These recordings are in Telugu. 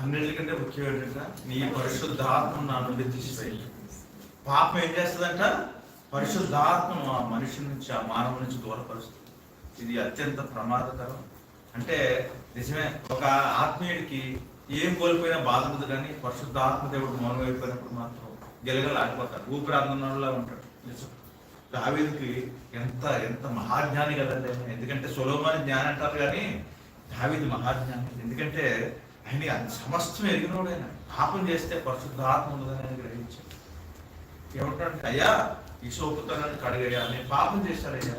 అన్నిటికంటే ముఖ్యం ఏంటంటే నీ పరిశుద్ధాత్మ నా నుండి తీసివేయి. పాపం ఏం చేస్తుందంట? పరిశుద్ధాత్మను ఆ మనిషి నుంచి ఆ మానవు నుంచి దూరపరుస్తుంది. ఇది అత్యంత ప్రమాదకరం. అంటే నిజమే ఒక ఆత్మీయుడికి ఏం కోల్పోయినా బాధ ఉంది కానీ పరిశుద్ధాత్మ దేవుడు మౌనం అయిపోయినప్పుడు మాత్రం గెలగల ఆగిపోతాడు ఉంటాడు. నిజం. దావీదికి ఎంత ఎంత మహాజ్ఞాని కదండి ఎందుకంటే సులభమైన జ్ఞానం అంటారు కానీ దావీది మహాజ్ఞాని. ఎందుకంటే ఆయన అది సమస్తం ఎరిగినోడు పాపం చేస్తే పరిశుద్ధాత్మ ఉండదని ఆయన గ్రహించాడు. ఏమంటాడు అయ్యా ఈ సోపుతో నన్ను కడిగయ్యా. నేను పాపం చేశాడయ్యా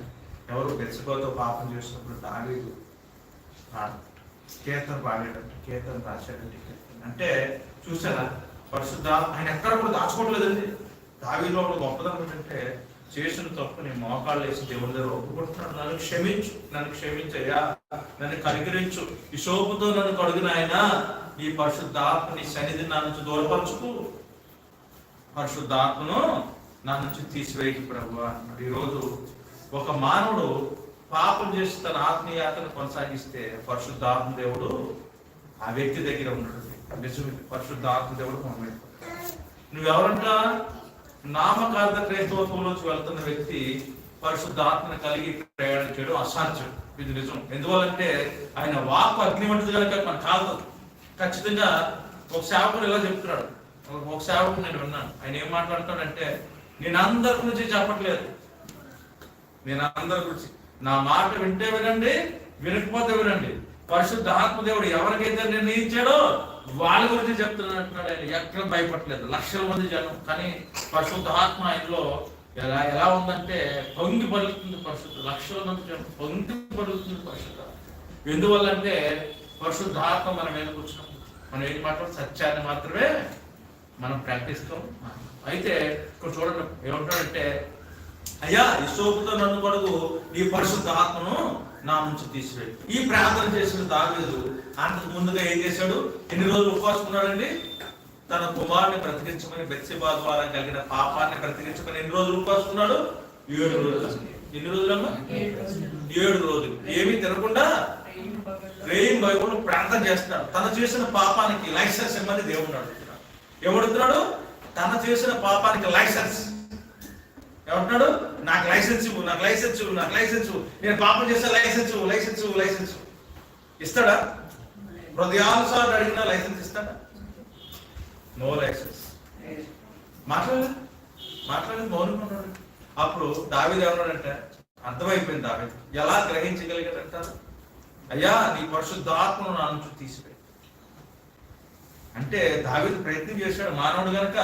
ఎవరు బెచ్చకోతో పాపం చేసినప్పుడు దావీదు కీర్తన పాడేటట్టు కీర్తన రాసేటట్టు కీర్తన. అంటే చూసారా పరిశుద్ధ ఆయన ఎక్కడ కూడా దాచుకోవట్లేదండి. దావీలో ఒక గొప్పదనం ఏంటంటే చేసిన తప్పుని మోకాళ్ళు వేసి దేవుడి దగ్గర ఒప్పుకుంటున్నాడు. నన్ను క్షమించు నన్ను క్షమించయ్యా. నన్ను కనికరించు. ఈ శోపుతో నన్ను కడుగు నాయన. ఈ పరిశుద్ధాత్మని సన్నిధి నా నుంచి దూరపరచుకు. పరిశుద్ధాత్మను నా నుంచి తీసివేయి ప్రభు అన్నాడు ఈరోజు ఒక మానవుడు పాపం చేసి తన ఆత్మీయతను కొనసాగిస్తే పరిశుద్ధాత్మ దేవుడు ఆ వ్యక్తి దగ్గర ఉండడు. నిజమే పరిశుద్ధాత్మ దేవుడు మనం నువ్వెవరంట? నామకార్థ క్రైస్తవత్వంలోకి వెళ్తున్న వ్యక్తి పరిశుద్ధాత్మను కలిగి ప్రయాణం చేయడం అసాధ్యం. ఇది నిజం. ఎందువల్లంటే ఆయన వాక్ అగ్ని వంటిది కనుక మనకు కాదు. ఖచ్చితంగా ఒక సేవకుడు ఇలా చెప్తున్నాడు. ఒక- సేవకుడు నేను విన్నాను. ఆయన ఏం మాట్లాడుతాడంటే నేను అందరి గురించి చెప్పట్లేదు. నేను అందరి గురించి. నా మాట వింటే వినండి వినకపోతే వినండి. పరిశుద్ధ ఆత్మదేవుడు ఎవరికైతే నిర్ణయించాడో వాళ్ళ గురించి చెప్తున్నాడు ఆయన. ఎక్కడ భయపడలేదు. లక్షల మంది జనం. కానీ పరిశుద్ధ ఆత్మ ఆయనలో ఎలా ఎలా ఉందంటే పొంగి పలుకుతుంది పరిశుద్ధ లక్షల మంది పొంగి పలుకుతుంది పరిశుద్ధ. ఎందువల్లంటే పరిశుద్ధాత్మ మన మనం మీద కూర్చున్నాం మనం ఏం మాత్రం సత్యాన్ని మాత్రమే మనం ప్రకటిస్తాం అయితే ఇక్కడ చూడండి ఏమంటాడంటే అయ్యా ఈ సోపుతో నన్ను కొడుకు నీ పరిశుద్ధ ఆత్మను నా నుంచి తీసివేయి. ఈ ప్రార్థన చేసిన దావీదు అంతకు ముందుగా ఏం చేశాడు? ఎన్ని రోజులు ఉపవాసం ఉన్నాడండి తన కుమారుని బ్రతికించమని బెత్సిబా ద్వారా కలిగిన పాపాన్ని బ్రతికించమని ఎన్ని రోజులు ఉపవాసం ఏడు రోజులు. ఎన్ని రోజులమ్మా? ఏడు రోజులు. ఏమీ తినకుండా రేయం బైబుల్ ప్రార్థన చేస్తున్నాడు. తన చేసిన పాపానికి లైసెన్స్ ఇమ్మని దేవుడు అడుగుతున్నాడు. ఎవడుతున్నాడు తన చేసిన పాపానికి లైసెన్స్. ఏమంటున్నాడు? నాకు లైసెన్స్ ఇవ్వు నాకు లైసెన్స్ ఇవ్వు నాకు లైసెన్స్ ఇవ్వు. నేను పాపం చేస్తే లైసెన్స్ ఇవ్వు లైసెన్స్ ఇవ్వు లైసెన్స్ ఇవ్వు. ఇస్తాడా? హృదయానుసారం అడిగినా లైసెన్స్ ఇస్తాడా? నో లైసెన్స్ మాట్లాడలేదు మాట్లాడలేదు మౌనంగా ఉన్నాడు. అప్పుడు దావేది ఏమన్నాడంట అర్థమైపోయింది దావేది. ఎలా గ్రహించగలిగాడంట అయ్యా నీ పరిశుద్ధాత్మను నా నుంచి తీసిపోయి అంటే దావేది ప్రయత్నం చేశాడు. మానవుడు గనక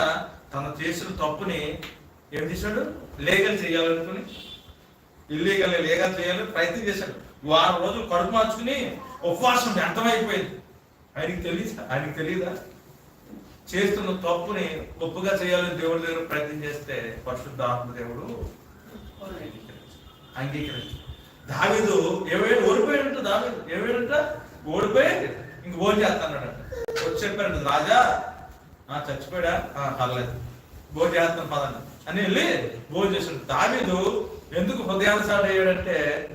తను చేసిన తప్పుని ఏం చేశాడు? లీగల్ చేయాలనుకుని ఇల్లీగల్ లీగల్ చేయాలని ప్రయత్నం చేశాడు. వారం రోజులు కడుపు మార్చుకుని ఉపవాసం వ్యర్థమైపోయింది ఆయనకి తెలియదు ఆయనకి తెలియదా చేస్తున్న తప్పుని గొప్పగా చేయాలని దేవుడి దగ్గర ప్రయత్నం చేస్తే పరిశుద్ధ ఆత్మదేవుడు అంగీకరించు. దావిదు ఏమైనా ఓడిపోయాడంట దావిదు. ఏమైందంట ఓడిపోయి ఇంక భోజనం చేస్తానంట వచ్చి చెప్పారంట రాజా ఆ చచ్చిపోయాడా? ఆ, పర్లేదు. భోజనం చేస్తాను పదండి. అని వెళ్ళి భోజనం చేశాడు. దావిదు ఎందుకు హృదయానుసారం అయ్యాడంటే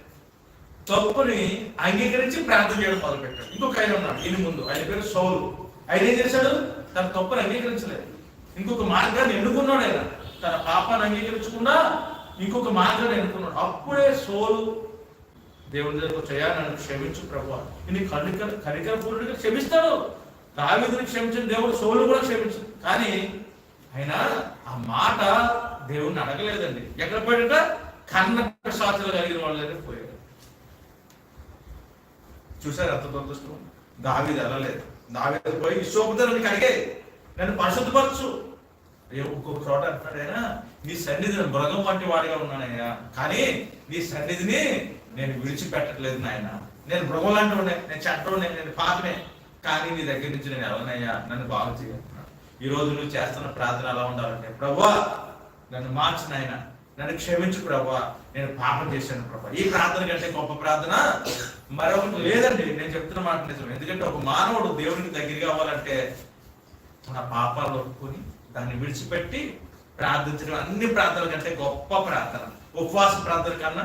తప్పుని అంగీకరించి ప్రార్థన చేయడం మొదలుపెట్టాడు. ఇంకొక ఆయన ఉన్నాడు ఈయన ముందు. ఆయన పేరు సౌలు. ఆయన ఏం చేశాడు? తన తప్పును అంగీకరించలేదు. ఇంకొక మార్గాన్ని ఎన్నుకున్నాడు ఆయన. తన పాపాన్ని అంగీకరించకుండా ఇంకొక మార్గాన్ని ఎన్నుకున్నాడు. అప్పుడే సోలు దేవుని దగ్గరకు వచ్చాయా నన్ను క్షమించు ప్రభు ఇన్ని కనికర కనికరపూర్ణుడిగా క్షమిస్తాడు. దావీదుని క్షమించిన దేవుడు సోలు కూడా క్షమించు కానీ ఆయన ఆ మాట దేవుణ్ణి అడగలేదండి. ఎక్కడ పోయాడట? కన్న సాధ్యలు కలిగిన వాళ్ళ దగ్గర పోయాడు. చూసారు అంత దురదృష్టం? దావీదు నా దావీదు పోయి విశ్వపుత్రునికి అడిగే. నన్ను పరిశుద్ధపరచు. అయ్యో ఒక్కొక్క చోట అంటున్నాడైనా నీ సన్నిధిని మృగం వంటి వాడిగా ఉన్నానయ్యా. కానీ నీ సన్నిధిని నేను విడిచిపెట్టట్లేదు నాయన. నేను మృగం లాంటి ఉండే నేను చెట్టోనే నేను పాపనే. కానీ నీ దగ్గర నుంచి నేను ఎవరినయ్యా నన్ను బాగు చేయంటున్నాడు ఈ రోజు నువ్వు చేస్తున్న ప్రార్థన ఎలా ఉండాలంటే ప్రభా నన్ను మార్చినాయన నన్ను క్షమించు ప్రభా నేను పాపం చేశాను ప్రభా. ఈ ప్రార్థన కంటే గొప్ప ప్రార్థన మరొకటి లేదండి. నేను చెప్తున్న మాట నిజం. ఎందుకంటే ఒక మానవుడు దేవునికి దగ్గరగా అవ్వాలంటే తన పాపాలు ఒప్పుకొని దాన్ని విడిచిపెట్టి ప్రార్థించడం అన్ని ప్రార్థనల కంటే గొప్ప ప్రార్థన. ఉపవాస ప్రార్థన కన్నా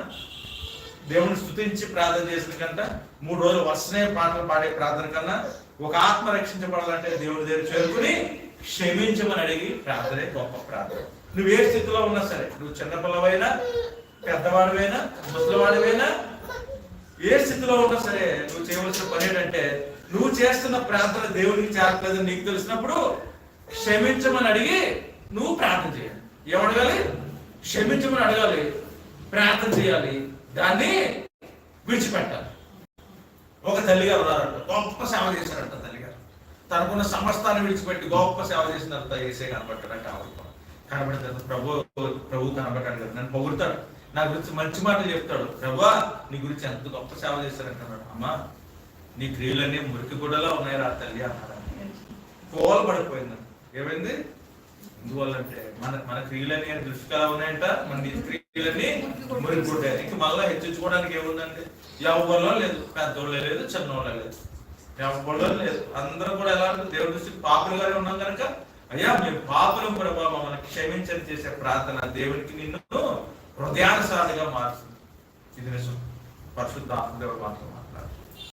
దేవుని స్తుతించి ప్రార్థన చేసిన కంటే మూడు రోజులు వరుసనే పాటలు పాడే ప్రార్థన కన్నా ఒక ఆత్మ రక్షించబడాలంటే దేవుడి దగ్గర చేరుకుని క్షమించమని అడిగి ప్రార్థనే గొప్ప ప్రార్థన. నువ్వు ఏ స్థితిలో ఉన్నా సరే నువ్వు చిన్నపిల్లవైనా పెద్దవాడివైనా ముసలివాడివైనా ఏ స్థితిలో ఉన్నా సరే నువ్వు చేయవలసిన పని ఏంటంటే నువ్వు చేస్తున్న ప్రార్థన దేవునికి చేరట్లేదని నీకు తెలిసినప్పుడు క్షమించమని అడిగి నువ్వు ప్రార్థన చేయాలి. ఏమడగాలి? క్షమించమని అడగాలి. ప్రార్థన చేయాలి. దాన్ని విడిచిపెట్టాలి. ఒక తల్లిగారు ఉన్నారంట గొప్ప సేవ చేశారంట తనకున్న సమస్తాన్ని విడిచిపెట్టి గొప్ప సేవ చేసినంత ఏసే కనబట్టాడంట ఆవిడ కనబడతాడు ప్రభు ప్రభు కనబడ్డాడు కదా. నన్ను పొగుడతాడు. నా గురించి మంచి మాటలు చెప్తాడు. ప్రభా నీ గురించి ఎంత గొప్ప సేవ చేశారంటున్నాడు అమ్మా నీ క్రియలన్నీ మురికి గుడ్డలా ఉన్నాయి రా తల్లి అన్నాడు కోల పడిపోయింది ఏమైంది? ఎందువల్లంటే మన మన క్రియలన్నీ దృష్టిగా ఉన్నాయంట. మన క్రియలన్నీ మురికి గుడ్డాయి ఇంక మళ్ళీ హెచ్చించుకోవడానికి ఏముందండి? ఎవరిలో లేదు. పెద్దోళ్ళే లేదు చిన్నోళ్ళే లేదు. ఎవరిలో లేదు. అందరూ కూడా ఎలా అంటే దేవుడి దృష్టికి పాపులుగానే ఉన్నాం కనుక అయ్యా మేము పాపులం ప్రభావ మమ్మల్ని క్షమించని చేసే ప్రార్థన దేవుడికి నిన్ను హృదయానుసారిగా మారుస్తుంది ఇది నిజం. పరిశుద్ధ దేవుడు మాత్రం